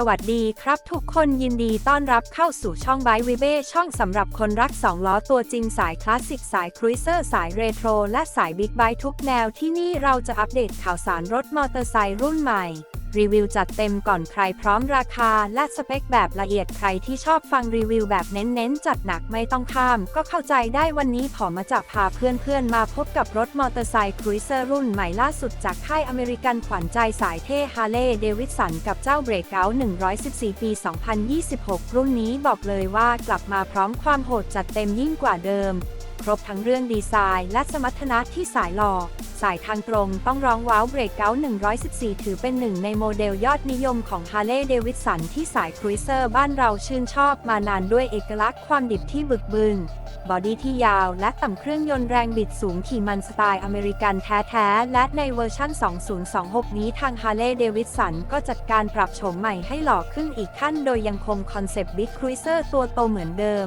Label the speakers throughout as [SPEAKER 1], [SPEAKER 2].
[SPEAKER 1] สวัสดีครับทุกคนยินดีต้อนรับเข้าสู่ช่องไบวิเบ้ช่องสำหรับคนรัก 2 ล้อตัวจริงสายคลาสสิกสายครูเซอร์สายเรโทรและสายบิ๊กไบค์ทุกแนวที่นี่เราจะอัปเดตข่าวสารรถมอเตอร์ไซค์รุ่นใหม่ รีวิวจัดเต็มก่อนใครพร้อมราคาและสเปคแบบละเอียดใครที่ชอบฟังรีวิวแบบเน้นๆ จัดหนักไม่ต้องข้าม ก็เข้าใจได้วันนี้ผอมาจะพาเพื่อนๆ มาพบกับรถมอเตอร์ไซค์ครูเซอร์รุ่นใหม่ล่าสุดจากค่ายอเมริกันขวัญใจสายเท่ฮาร์เลย์เดวิดสันกับเจ้าเบรกเกา114 ปี 2026 รุ่นนี้บอกเลยว่ากลับมาพร้อมความโหดจัดเต็มยิ่งกว่าเดิม ครบทั้งเรื่องดีไซน์และสมรรถนะที่สายหล่อ สายทางตรงต้องร้องว้าวเบรกเกา114 ถือเป็นหนึ่งในโมเดลยอดนิยมของ h a r l e y d a v i d s o n ที่สายครูเซอร์บ้านเราชื่นชอบมานานด้วยเอกลักษณ์ความดิบที่บึกบึนบอดี้ที่ยาวและต่ำเครื่องยนต์แรงบิดสูงขี่มันสไตล์อเมริกันแท้ๆ และในเวอร์ชั่น 2026 นี้ทาง h a r l e y d a v i d s o n ก็จัดการปรับโฉมใหม่ให้หล่อขึ้นอีกขั้นโดยยังคงคอนเซปต์บิ๊กครูเซอร์ตัวโตเหมือนเดิม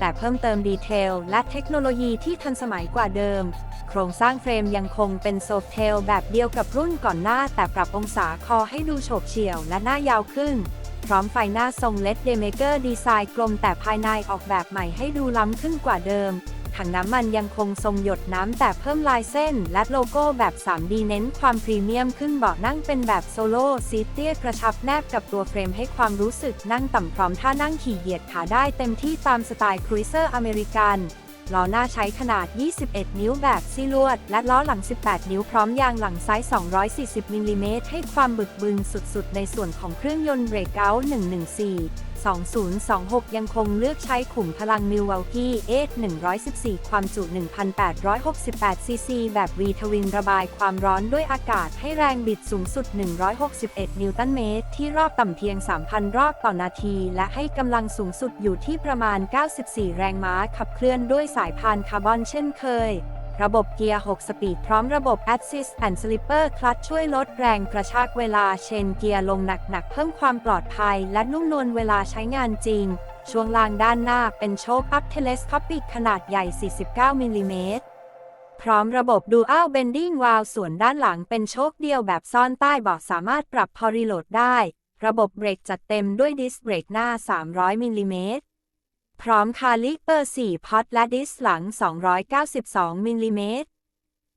[SPEAKER 1] แต่เพิ่มเติมดีเทลและเทคโนโลยีที่ทันสมัยกว่าเดิม โครงสร้างเฟรมยังคงเป็นโซฟเทลแบบเดียวกับรุ่นก่อนหน้า แต่ปรับองศาคอให้ดูโฉบเฉี่ยวและหน้ายาวขึ้น พร้อมไฟหน้าทรงเลดเดเมเกอร์ดีไซน์กลมแต่ภายในออกแบบใหม่ให้ดูล้ำขึ้นกว่าเดิม ถังน้ำมันยังคงทรงหยดน้ำแต่เพิ่มลายเส้น และโลโก้แบบ 3D เน้นความพรีเมียมขึ้นเบาะนั่งเป็นแบบโซโล่ซีเตี้ยกระชับแนบกับตัวเฟรมให้ความรู้สึกนั่งต่ำพร้อมท่านั่งขี่เหยียดขาได้เต็มที่ตามสไตล์ครูเซอร์อเมริกันล้อหน้าใช้ขนาด 21 นิ้วแบบซี่ลวด และล้อหลัง 18 นิ้วพร้อมยางหลังไซส์ 240 มิลลิเมตรให้ความบึกบึนสุดๆ ในส่วนของเครื่องยนต์เบรกเกา114 2026 ยังคงเลือกใช้ขุมพลัง Milwaukee A 114 ความจุ 1,868 ซีซี แบบ V ทวินระบายความร้อนด้วยอากาศให้แรงบิดสูงสุด 161 นิวตันเมตร ที่รอบต่ำเพียง 3,000 รอบต่อนาที และให้กำลังสูงสุดอยู่ที่ประมาณ 94 แรงม้าขับเคลื่อนด้วยสายพานคาร์บอนเช่นเคย ระบบเกียร์ 6 สปีดพร้อมระบบ Assist and Slipper Clutch ช่วยลดแรงกระชากเวลาเชนเกียร์ลงหนักๆ เพิ่มความปลอดภัยและนุ่มนวลเวลาใช้งานจริง ช่วงล่างด้านหน้าเป็นโชคอัพเทเลสคอปิกขนาดใหญ่ 49มิลลิเมตรพร้อมระบบ Dual Bending Valve ส่วนด้านหลังเป็นโชคเดียวแบบซ่อนใต้เบาะสามารถปรับพอรีโหลดได้ ระบบเบรกจัดเต็มด้วยดิสเบรกหน้า 300มิลลิเมตร พร้อมคาลิเปอร์ 4 พอตและดิสหลัง 292 มิลลิเมตร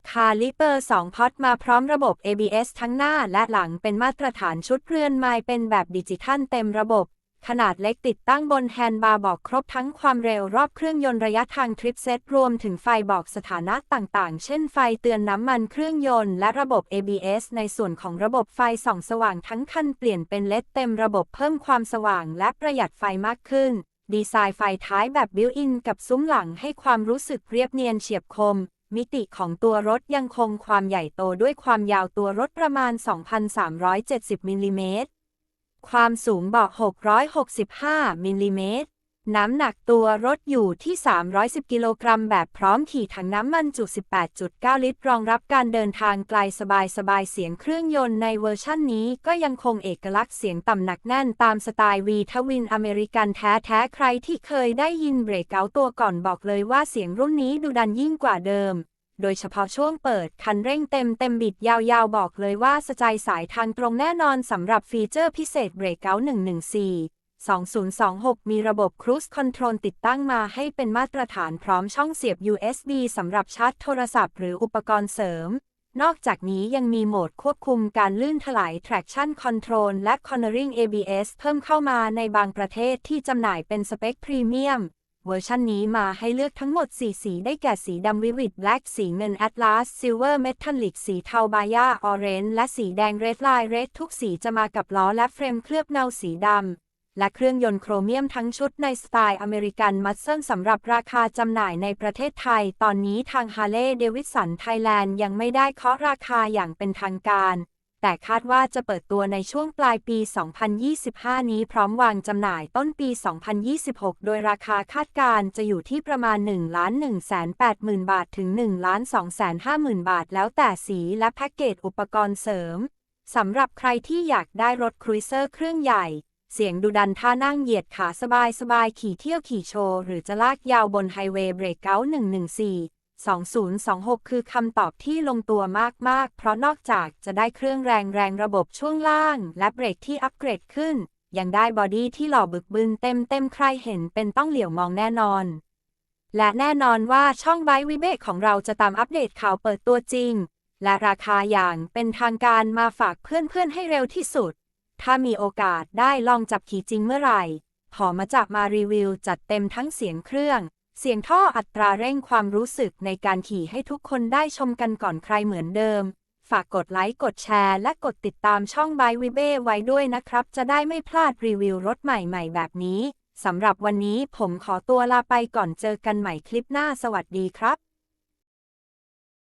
[SPEAKER 1] คาลิเปอร์ 2 พอตมาพร้อมระบบ ABS ทั้งหน้าและหลังเป็นมาตรฐานชุดเรือนไม้เป็นแบบดิจิทัลเต็มระบบ ขนาดเล็กติดตั้งบนแฮนด์บาร์บอกครบทั้งความเร็วรอบเครื่องยนต์ระยะทางทริปเซตรวมถึงไฟบอกสถานะต่างๆ เช่นไฟเตือนน้ำมันเครื่องยนต์และระบบ ABS ในส่วนของระบบไฟส่องสว่างทั้งคันเปลี่ยนเป็นเลดเต็มระบบเพิ่มความสว่างและประหยัดไฟมากขึ้น ดีไซน์ไฟท้ายแบบบิวอินกับซุ้มหลังให้ความรู้สึกเรียบเนียนเฉียบคม มิติของตัวรถยังคงความใหญ่โตด้วยความยาวตัวรถประมาณ 2,370มิลลิเมตร ความสูงเบาะ665มิลลิเมตร น้ำหนักตัวรถอยู่ที่ 310 กิโลกรัมแบบพร้อมขี่ถังน้ำมันจุ 18.9 ลิตร รองรับการเดินทางไกลสบายๆเสียงเครื่องยนต์ในเวอร์ชั่นนี้ก็ยังคงเอกลักษณ์เสียงต่ำหนักแน่นตามสไตล์วีทวินอเมริกันแท้ๆ ใครที่เคยได้ยินเบรกเกาตัวก่อนบอกเลยว่าเสียงรุ่นนี้ดูดันยิ่งกว่าเดิม โดยเฉพาะช่วงเปิด คันเร่งเต็มเต็มบิดยาวๆ บอกเลยว่าสใจสายทางตรงแน่นอนสำหรับฟีเจอร์พิเศษเบรกเกา114 2026 มีระบบ Cruise Control ติดตั้งมาให้เป็นมาตรฐานพร้อมช่องเสียบ USB สำหรับชาร์จโทรศัพท์หรืออุปกรณ์เสริม นอกจากนี้ยังมีโหมดควบคุมการลื่นถลาย Traction Control และ Cornering ABS เพิ่มเข้ามาในบางประเทศที่จำหน่ายเป็นสเปคพรีเมียมเวอร์ชันนี้มาให้เลือกทั้งหมด 4 สีได้แก่สีดำวิวิดแบล็กสีเงิน Atlas Silver Metallic สีเทาบายาออเรนและสีแดง Red Line Red ทุกสีจะมากับล้อและเฟรมเคลือบเงาสีดำ และเครื่องยนต์โครเมียมทั้งชุดในสไตล์อเมริกันมัสเซิลสำหรับราคาจำหน่ายในประเทศไทย ตอนนี้ทางฮาร์เลย์เดวิสันไทยแลนด์ยังไม่ได้เคาะราคาอย่างเป็นทางการ แต่คาดว่าจะเปิดตัวในช่วงปลายปี 2025 นี้พร้อมวางจำหน่ายต้นปี 2026 โดยราคาคาดการณ์จะอยู่ที่ประมาณ 1 1 8 0 0 0 0 บาทถึง 1 2 5 0 0 0 บาท แล้วแต่สีและแพ็กเกจอุปกรณ์เสริมสำหรับใครที่อยากได้รถครูเซอร์เครื่องใหญ่ เสียงดูดันท่านั่งเหยียดขาสบายสบายขี่เที่ยวขี่โชว์ หรือจะลากยาวบนไฮเวย์เบรกเก้า114 2026 คือคำตอบที่ลงตัวมาก ๆ เพราะนอกจากจะได้เครื่องแรงแรงระบบช่วงล่าง และเบรกที่อัปเกรดขึ้น ยังได้บอดี้ที่หล่อบึกบึนเต็มเต็มใครเห็นเป็นต้องเหลียวมองแน่นอน และแน่นอนว่าช่องไบวิเบกของเราจะตามอัปเดตข่าวเปิดตัวจริง และราคาอย่างเป็นทางการมาฝากเพื่อนๆให้เร็วที่สุด ถ้ามีโอกาสได้ลองจับขี่จริงเมื่อไหร่ขอมาจับมารีวิวจัดเต็มทั้งเสียงเครื่อง เสียงท่ออัตราเร่งความรู้สึกในการขี่ให้ทุกคนได้ชมกันก่อนใครเหมือนเดิม ฝากกดไลค์ กดแชร์ และกดติดตามช่องบายวิเบ้ไว้ด้วยนะครับ จะได้ไม่พลาดรีวิวรถใหม่ๆ แบบนี้ สำหรับวันนี้ผมขอตัวลาไปก่อนเจอกันใหม่คลิปหน้าสวัสดีครับ